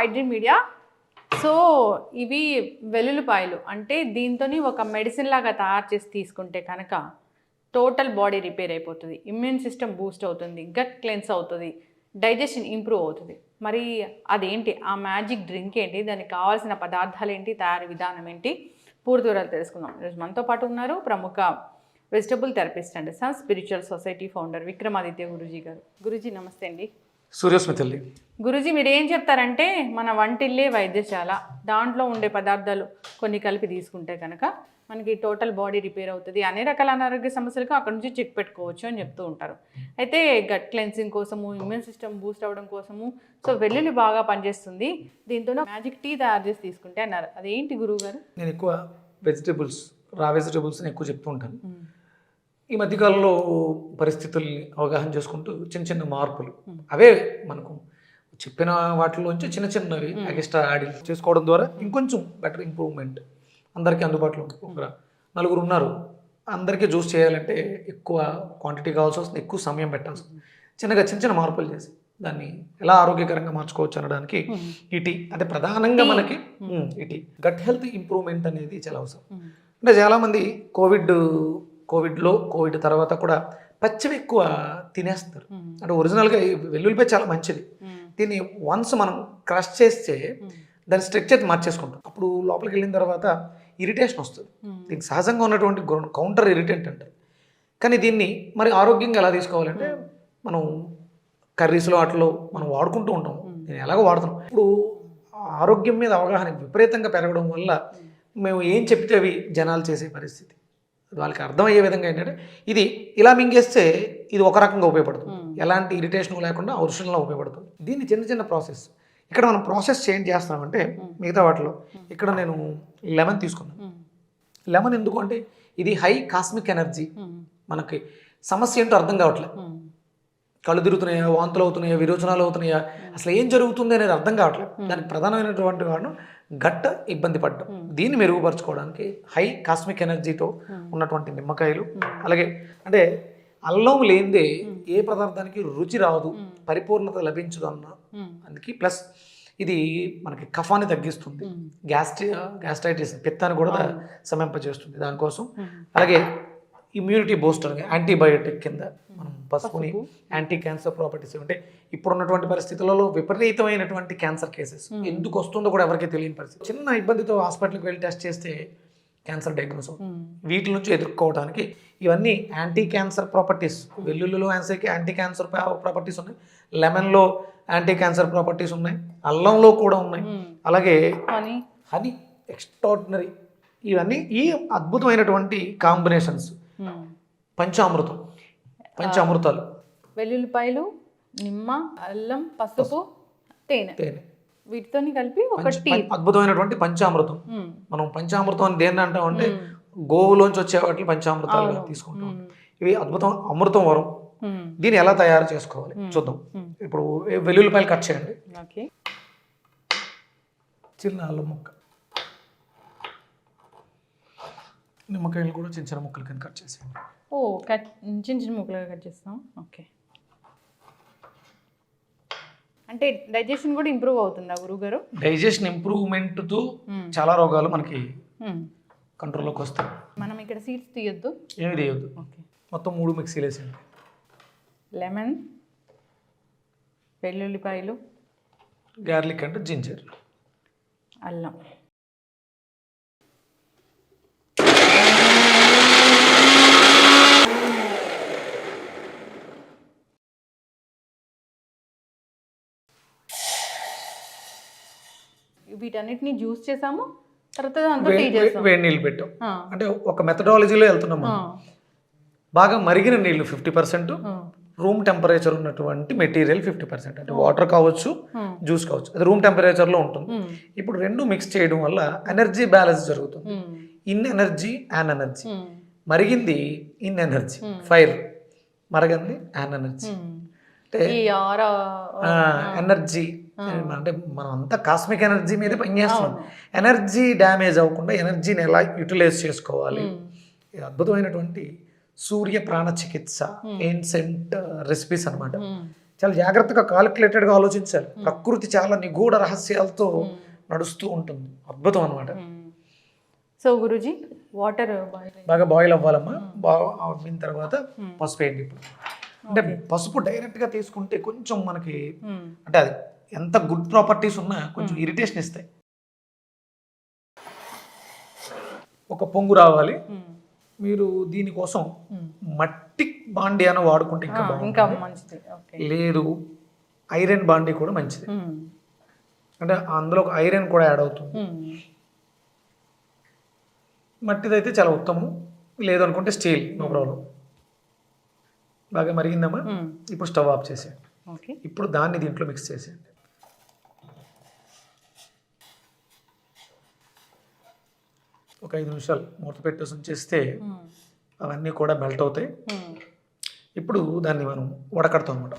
ఐడ్రీ media. So ఇవి వెల్లుల్లిపాయలు. అంటే దీంతో ఒక మెడిసిన్ లాగా తయారు చేసి తీసుకుంటే కనుక టోటల్ బాడీ రిపేర్ అయిపోతుంది. ఇమ్యూన్ సిస్టమ్ బూస్ట్ అవుతుంది. గట్ క్లెన్స్ అవుతుంది. డైజెషన్ ఇంప్రూవ్ అవుతుంది. మరి అదేంటి? ఆ మ్యాజిక్ డ్రింక్ ఏంటి? దానికి కావాల్సిన పదార్థాలు ఏంటి? తయారీ విధానం ఏంటి? పూర్తి వివరాలు తెలుసుకుందాం. ఈరోజు మనతో పాటు ఉన్నారు ప్రముఖ vegetable therapist and. Sun spiritual society founder Vikramaditya Guruji గారు. గురూజీ నమస్తే అండి. సూర్యస్మితల్లి గురూజీ మీరు ఏం చెప్తారంటే మన వంటిల్లే వైద్యశాల. దాంట్లో ఉండే పదార్థాలు కొన్ని కలిపి తీసుకుంటే కనుక మనకి టోటల్ బాడీ రిపేర్ అవుతుంది. అన్ని రకాల అనారోగ్య సమస్యలకు అక్కడ నుంచి చెక్ పెట్టుకోవచ్చు అని చెప్తూ ఉంటారు. అయితే గట్ క్లెన్సింగ్ కోసము ఇమ్యూన్ సిస్టమ్ బూస్ట్ అవ్వడం కోసము సో వెల్లుల్లి బాగా పనిచేస్తుంది. దీంతో మ్యాజిక్ టీ తయారు చేసి తీసుకుంటే అన్నారు. అదేంటి గురువు గారు నేను ఎక్కువ వెజిటేబుల్స్ రా వెజిటేబుల్స్ని ఎక్కువ చెప్తూ ఉంటాను. ఈ మధ్యకాలంలో పరిస్థితుల్ని అవగాహన చేసుకుంటూ చిన్న చిన్న మార్పులు. అవే మనకు చెప్పిన వాటిలోంచి చిన్న చిన్నవి ఎక్స్ట్రా యాడ్ చేసుకోవడం ద్వారా ఇంకొంచెం బెటర్ ఇంప్రూవ్మెంట్ అందరికీ అందుబాటులో ఒక నలుగురు ఉన్నారు. అందరికీ జ్యూస్ చేయాలంటే ఎక్కువ క్వాంటిటీ కావాల్సి వస్తుంది ఎక్కువ సమయం పెట్టాల్సి వస్తుంది. చిన్నగా చిన్న చిన్న మార్పులు చేసి దాన్ని ఎలా ఆరోగ్యకరంగా మార్చుకోవచ్చు అనడానికి ఈ టీ అంటే ప్రధానంగా మనకి ఉమ్, ఈ టీ. గట్ హెల్త్ ఇంప్రూవ్మెంట్ అనేది చాలా అవసరం. అంటే చాలామంది కోవిడ్ కోవిడ్లో కోవిడ్ తర్వాత కూడా పచ్చివి ఎక్కువ తినేస్తారు. అంటే ఒరిజినల్గా ఈ వెల్లుల్లిపాయ చాలా మంచిది. దీన్ని వన్స్ మనం క్రష్ చేస్తే దాని స్ట్రక్చర్ మార్చేసుకుంటాం. అప్పుడు లోపలికి వెళ్ళిన తర్వాత ఇరిటేషన్ వస్తుంది. దీనికి సహజంగా ఉన్నటువంటి కౌంటర్ ఇరిటెంట్ అంటారు కానీ దీన్ని మరి ఆరోగ్యంగా ఎలా తీసుకోవాలంటే మనం కర్రీస్లో వాటిలో మనం వాడుకుంటూ ఉంటాం. నేను ఎలాగో వాడుతాను ఇప్పుడు ఆరోగ్యం మీద అవగాహన విపరీతంగా పెరగడం వల్ల మేము ఏం చెప్తే అవి జనాలు చేసే పరిస్థితి. వాళ్ళకి అర్థమయ్యే విధంగా ఏంటంటే ఇది ఇలా మింగేస్తే ఇది ఒక రకంగా ఉపయోగపడుతుంది. ఎలాంటి ఇరిటేషన్ లేకుండా ఔషధంలో ఉపయోగపడుతుంది. దీన్ని చిన్న చిన్న ప్రాసెస్ ఇక్కడ మనం ప్రాసెస్ చేంజ్ చేస్తామంటే మిగతా వాటిలో ఇక్కడ నేను లెమన్ తీసుకున్నాను. లెమన్ ఎందుకు అంటే ఇది హై కాస్మిక్ ఎనర్జీ మనకి సమస్య ఏంటో అర్థం కావట్లేదు. కళ్ళు తిరుగుతున్నాయా వాంతులు అవుతున్నాయా విరోచనాలు అవుతున్నాయా? అసలు ఏం జరుగుతుంది అనేది అర్థం కావట్లేదు. దానికి ప్రధానమైనటువంటి కారణం గట్ట ఇబ్బంది పడ్డం. దీన్ని మెరుగుపరచుకోవడానికి హై కాస్మిక్ ఎనర్జీతో ఉన్నటువంటి నిమ్మకాయలు అలాగే అంటే అల్లం లేనిదే ఏ పదార్థానికి రుచి రాదు పరిపూర్ణత లభించదు అన్న అందుకే ప్లస్ ఇది మనకి కఫాన్ని తగ్గిస్తుంది. గ్యాస్ట్రి గ్యాస్ట్రైటిస్ పిత్తాన్ని కూడా శమింపజేస్తుంది దానికోసం. అలాగే ఇమ్యూనిటీ బూస్టర్ యాంటీబయోటిక్ కింద మనం పసుపుని యాంటీ క్యాన్సర్ ప్రాపర్టీస్ అంటే ఇప్పుడు ఉన్నటువంటి పరిస్థితులలో విపరీతమైనటువంటి క్యాన్సర్ కేసెస్ ఎందుకు వస్తుందో కూడా ఎవరికీ తెలియని పరిస్థితి. చిన్న ఇబ్బందితో హాస్పిటల్కి వెళ్ళి టెస్ట్ చేస్తే క్యాన్సర్ డయాగ్నోస్ అవుతుంది. వీటి నుంచి ఎదుర్కోవడానికి ఇవన్నీ యాంటీ క్యాన్సర్ ప్రాపర్టీస్ వెల్లుల్లిలో యాంటీ క్యాన్సర్ ప్రాపర్టీస్ ఉన్నాయి. లెమన్లో యాంటీ క్యాన్సర్ ప్రాపర్టీస్ ఉన్నాయి. అల్లంలో కూడా ఉన్నాయి. అలాగే హనీ ఎక్స్ట్రాడినరీ ఇవన్నీ ఈ అద్భుతమైనటువంటి కాంబినేషన్స్ పంచామృతం. పంచామృతాలు. వెల్లుల్లిపాయలు నిమ్మ అల్లం పసుపు తేనె. తేనె. వీటితో కలిపి ఒక టీ. అద్భుతమైనటువంటి పంచామృతం. మనం పంచామృతం అని దేన్ని అంటాం అంటే గోవులోంచి వచ్చే వాటిని పంచామృతాలుగా తీసుకుంటాం. ఇవి అద్భుతం అమృతం వరం. దీన్ని ఎలా తయారు చేసుకోవాలి? చూద్దాం. ఇప్పుడు వెల్లుల్లిపాయలు కట్ చేయండి. చిన్న అల్లం ముక్క. నిమ్మకాయలు కూడా చిన్న చిన్న ముక్కలు కింద కట్ చేసేయండి. ఓ కట్ చిన్న చిన్న ముక్కలుగా కట్ చేస్తాం? ఓకే. అంటే డైజెషన్ కూడా ఇంప్రూవ్ అవుతుందా గురుగారు డైజెషన్ ఇంప్రూవ్మెంట్తో చాలా రోగాలు మనకి కంట్రోల్లోకి వస్తాయి. మనం ఇక్కడ సీడ్స్ తీయొద్దు? ఏమి చేయొద్దు ఓకే. మొత్తం మూడు మిక్సీలు వేసేయండి. లెమన్ వెల్లుల్లిపాయలు గార్లిక్ అంటే జింజర్. అల్లం. వీటన్నిటిని జ్యూస్ చేసాము తర్వాత దాంతో టీ చేస్తాం వేడి నీళ్ళు పెట్టాం. అంటే ఒక మెథడాలజీలో వెళ్తున్నాం మనం. బాగా మరిగిన నీళ్ళు ఫిఫ్టీ పర్సెంట్ రూమ్ టెంపరేచర్ ఉన్నటువంటి మెటీరియల్ ఫిఫ్టీ పర్సెంట్ అంటే వాటర్ కావచ్చు. జ్యూస్ కావచ్చు. అది రూమ్ టెంపరేచర్లో ఉంటుంది. ఇప్పుడు రెండు మిక్స్ చేయడం వల్ల ఎనర్జీ బ్యాలెన్స్ జరుగుతుంది. ఇన్ ఎనర్జీ అండ్ ఎనర్జీ మరిగింది ఇన్ ఎనర్జీ ఫైర్ మరగంది అండ్ ఎనర్జీ. అంటే ఎనర్జీ అంటే మనం అంతా కాస్మిక్ ఎనర్జీ మీద పనిచేస్తున్నాం ఎనర్జీ డ్యామేజ్ అవ్వకుండా ఎనర్జీని ఎలా యూటిలైజ్ చేసుకోవాలి? ఇది అద్భుతమైనటువంటి సూర్య ప్రాణ చికిత్స ఏన్సెంట్ రెసిపీస్ అన్నమాట. ఉమ్, చాలా జాగ్రత్తగా కాలిక్యులేటెడ్గా ఆలోచించాలి. ప్రకృతి చాలా నిగూఢ రహస్యాలతో నడుస్తూ ఉంటుంది. అద్భుతం అనమాట సో గురుజీ వాటర్ బాగా బాయిల్ అవ్వాలమ్మా. బాగా అయిన తర్వాత పసుపు వేయండి ఇప్పుడు. అంటే పసుపు డైరెక్ట్గా తీసుకుంటే కొంచెం మనకి అంటే అది ఎంత గుడ్ ప్రాపర్టీస్ ఉన్నా కొంచెం ఇరిటేషన్ ఇస్తాయి. ఒక పొంగు రావాలి. మీరు దీనికోసం మట్టి బాండి అని వాడుకుంటే ఇంకా ఇంకా మంచిది. లేదు ఐరన్ బాండి కూడా మంచిది. అంటే అందులో ఒక ఐరన్ కూడా యాడ్ అవుతుంది. మట్టిదైతే చాలా ఉత్తమం. లేదు అనుకుంటే స్టీల్ నో ప్రాబ్లం. బాగా మరిగిందమ్మా? ఇప్పుడు స్టవ్ ఆఫ్ చేసేయండి. ఇప్పుడు దాన్ని దీంట్లో మిక్స్ చేసేయండి. ఒక ఐదు నిమిషాలు మూత పెట్టేసి ఉంచేస్తే అవన్నీ కూడా మెల్ట్ అవుతాయి. ఇప్పుడు దాన్ని మనం వడకడతాం అనమాట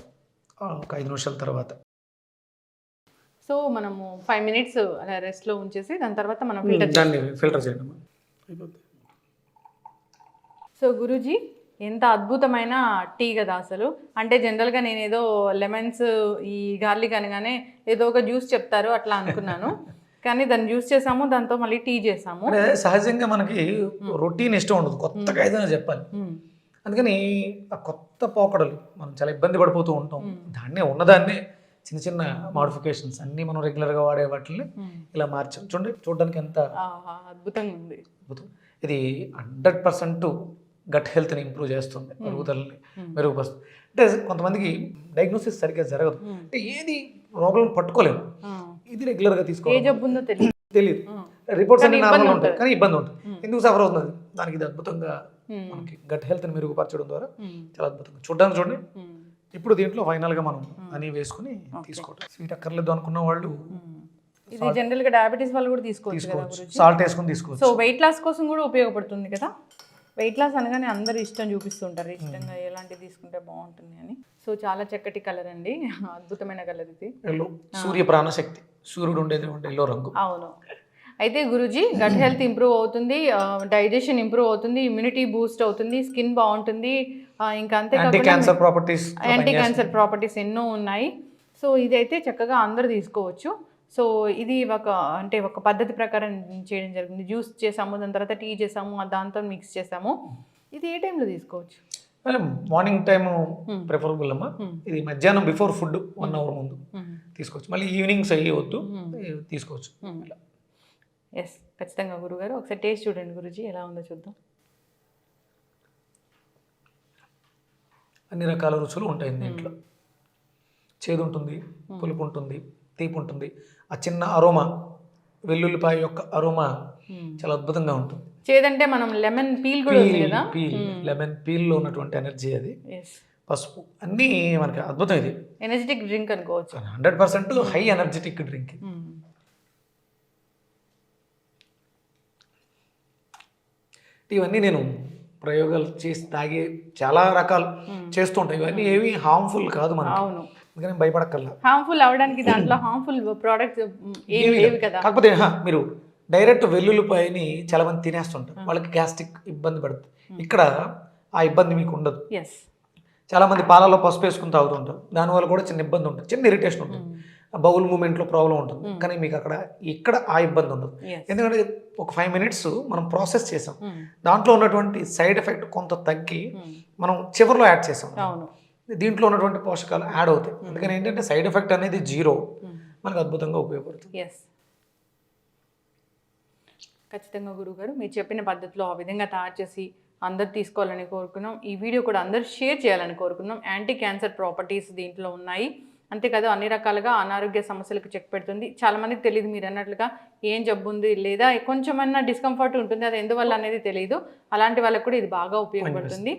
ఒక ఐదు నిమిషాల తర్వాత. సో మనము ఫైవ్ మినిట్స్ అలా రెస్ట్లో ఉంచేసి దాని తర్వాత మనం ఫిల్టర్ దాన్ని ఫిల్టర్ చేయండి అయిపోతుంది సో గురూజీ ఎంత అద్భుతమైన టీ కదా అసలు. అంటే జనరల్గా నేను ఏదో లెమన్స్ ఈ గార్లిక్ అనగానే ఏదో ఒక జ్యూస్ చెప్తారు అట్లా అనుకున్నాను. కానీ దాన్ని జ్యూస్ చేసాము దాంతో మళ్ళీ టీ చేసాము అంటే సహజంగా మనకి రొటీన్ ఇష్టం ఉండదు. కొత్తగా ఏదైనా చెప్పాలి. మ్మ్. అందుకని ఆ కొత్త పోకడలు మనం చాలా ఇబ్బంది పడిపోతూ ఉంటాం. దాన్నే ఉన్నదాన్నే చిన్న చిన్న మాడిఫికేషన్స్ అన్నీ మనం రెగ్యులర్గా వాడే వాటిని. ఇలా మార్చాం. చూడండి చూడడానికి ఎంత అద్భుతంగా ఉంది. అద్భుతం. ఇది హండ్రెడ్ పర్సెంట్ గట్ హెల్త్ని ఇంప్రూవ్ చేస్తుంది అరుగుదలని మెరుగుపరుస్తుంది. అంటే కొంతమందికి డయాగ్నోసిస్ సరిగ్గా జరగదు. అంటే ఏది ప్రాబ్లం పట్టుకోలేము. ఇది రెగ్యులర్గా ఏ తీసుకోవాలి తెలియదు. రిపోర్ట్స్ అన్ని నార్మల్ ఇబ్బంది ఉంటాయి. కానీ ఇబ్బంది ఉంటుంది. ఎందుకు సఫర్ అవుతుంది దానికి ఇది అద్భుతంగా. మనకి గట్ హెల్త్ని మెరుగుపరచడం ద్వారా. చాలా అద్భుతంగా. చూడడానికి చూడండి. ఇప్పుడు దీంట్లో ఫైనల్గా మనం అని వేసుకుని తీసుకోవటం. స్వీట్ అక్కర్లేదు అనుకున్న వాళ్ళు. ఇది జనరల్గా డయాబెటీస్ వాళ్ళు కూడా తీసుకోవచ్చు సాల్ట్ వేసుకొని తీసుకోవచ్చు. సో వెయిట్ లాస్ కోసం కూడా ఉపయోగపడుతుంది కదా? వెయిట్ లాస్ అనగానే అందరూ ఇష్టం చూపిస్తుంటారు. ఇష్టంగా ఎలాంటివి తీసుకుంటే బాగుంటుంది అని. సో చాలా చక్కటి కలర్ అండి. అద్భుతమైన కలర్ ఇది. సూర్య ప్రాణశక్తి సూర్యుడు ఉండేది ఉండే ఎల్లో రంగు అవును. అయితే గురుజీ గట్ హెల్త్ ఇంప్రూవ్ అవుతుంది డైజెషన్ ఇంప్రూవ్ అవుతుంది ఇమ్యూనిటీ బూస్ట్ అవుతుంది స్కిన్ బాగుంటుంది ఇంకా అంతేకాకుండా cancer properties anti cancer properties ఎన్నో ఉన్నాయి. సో ఇదైతే చక్కగా అందరూ తీసుకోవచ్చు. సో ఇది ఒక అంటే ఒక పద్ధతి ప్రకారం చేయడం జరిగింది. జ్యూస్ చేసాము దాని తర్వాత టీ చేసాము దాంతో మిక్స్ చేసాము. ఇది ఏ టైంలో తీసుకోవచ్చు? మార్నింగ్ టైం ప్రిఫరబుల్ అమ్మా. ఇది మధ్యాహ్నం బిఫోర్ ఫుడ్ వన్ అవర్ ముందు. మ్మ్. తీసుకోవచ్చు. మళ్ళీ ఈవినింగ్స్ అయ్యి వద్దు తీసుకోవచ్చు. ఎస్ ఖచ్చితంగా గురుగారు. ఒకసారి టేస్ట్ చూడండి గురుజీ ఎలా ఉందో చూద్దాం. అన్ని రకాల రుచులు ఉంటాయి దీంట్లో. చేదు ఉంటుంది పులుపు ఉంటుంది తీపి ఉంటుంది ఆ చిన్న అరోమా వెల్లుల్లిపాయ యొక్క అరోమా చాలా అద్భుతంగా ఉంటుంది. చేదంటే మనం లెమన్ పీల్ కూడా పీల్ లెమన్ పీల్లో ఉన్నటువంటి ఎనర్జీ అది. పసుపు. అన్నీ మనకి అద్భుతం ఇది. ఎనర్జెటిక్ డ్రింక్ అనుకోవచ్చు. Hundred percent high energetic drink hmm. ఇవన్నీ నేను ప్రయోగాలు చేసి తాగే చాలా రకాలు చేస్తూ ఉంటాయి ఇవన్నీ ఏవి హార్మ్ఫుల్ కాదు మనకి. అవును. అందుకని భయపడక్కర్లా. హార్మ్ఫుల్ అవడానికి దాంట్లో హార్మ్ఫుల్ ప్రోడక్ట్స్ లేవు లేదు. కదా. కాకపోతే మీరు డైరెక్ట్ వెల్లుల్లిపాయని చాలా మంది తినేస్తుంటారు. వాళ్ళకి గ్యాస్ట్రిక్ ఇబ్బంది పడుతుంది. ఇక్కడ ఆ ఇబ్బంది మీకు ఉండదు. ఎస్ చాలా మంది పాలలో పసుపు వేసుకుని తాగుతుంటారు దానివల్ల కూడా చిన్న ఇబ్బంది ఉంటుంది. చిన్న ఇరిటేషన్ ఉంటుంది. బౌల్ మూమెంట్లో ప్రాబ్లం ఉంటుంది. కానీ మీకు అక్కడ ఇక్కడ ఆ ఇబ్బంది ఉండదు. ఎందుకంటే ఒక ఫైవ్ మినిట్స్ మనం ప్రాసెస్ చేసాం. దాంట్లో ఉన్నటువంటి సైడ్ ఎఫెక్ట్ కొంత తగ్గి మనం చివరిలో యాడ్ చేసాం దీంట్లో ఉన్నటువంటి పోషకాలు యాడ్ అవుతాయి. అందుకని ఏంటంటే సైడ్ ఎఫెక్ట్ అనేది జీరో మనకు అద్భుతంగా ఉపయోగపడుతుంది. ఖచ్చితంగా గురుగారు మీరు చెప్పిన పద్ధతిలో ఆ విధంగా తయారు చేసి అందరు తీసుకోవాలని కోరుకున్నాం. ఈ వీడియో కూడా అందరూ షేర్ చేయాలని కోరుకున్నాం. యాంటీ క్యాన్సర్ ప్రాపర్టీస్ దీంట్లో ఉన్నాయి. అంతేకాదు అన్ని రకాలుగా అనారోగ్య సమస్యలకు చెక్ పెడుతుంది. చాలామందికి తెలియదు మీరు అన్నట్లుగా ఏం జబ్బు ఉంది లేదా కొంచెమన్నా డిస్కంఫర్ట్ ఉంటుంది. అది ఎందువల్ల అనేది తెలియదు అలాంటి వాళ్ళకు కూడా ఇది బాగా ఉపయోగపడుతుంది.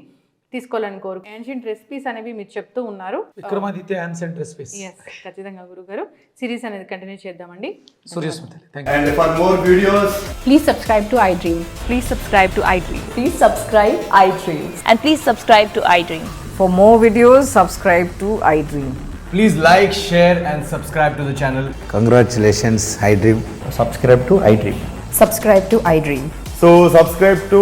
తీసుకోవాలని కోరు ఏన్షియంట్ రెసిపీస్ అనేవి మీరు చెప్తూ ఉన్నారు. విక్రమాదిత్య ఆన్షియంట్ రెసిపీస్ ఎస్ ఖచ్చితంగా గురు గారు సిరీస్ అనేది కంటిన్యూ చేద్దామండి. Suryasmriti and videos please subscribe to iDream please subscribe to iDream please subscribe iDream and please subscribe to iDream for more videos subscribe to iDream please like share and subscribe to the channel congratulations iDream subscribe to iDream subscribe to iDream so subscribe to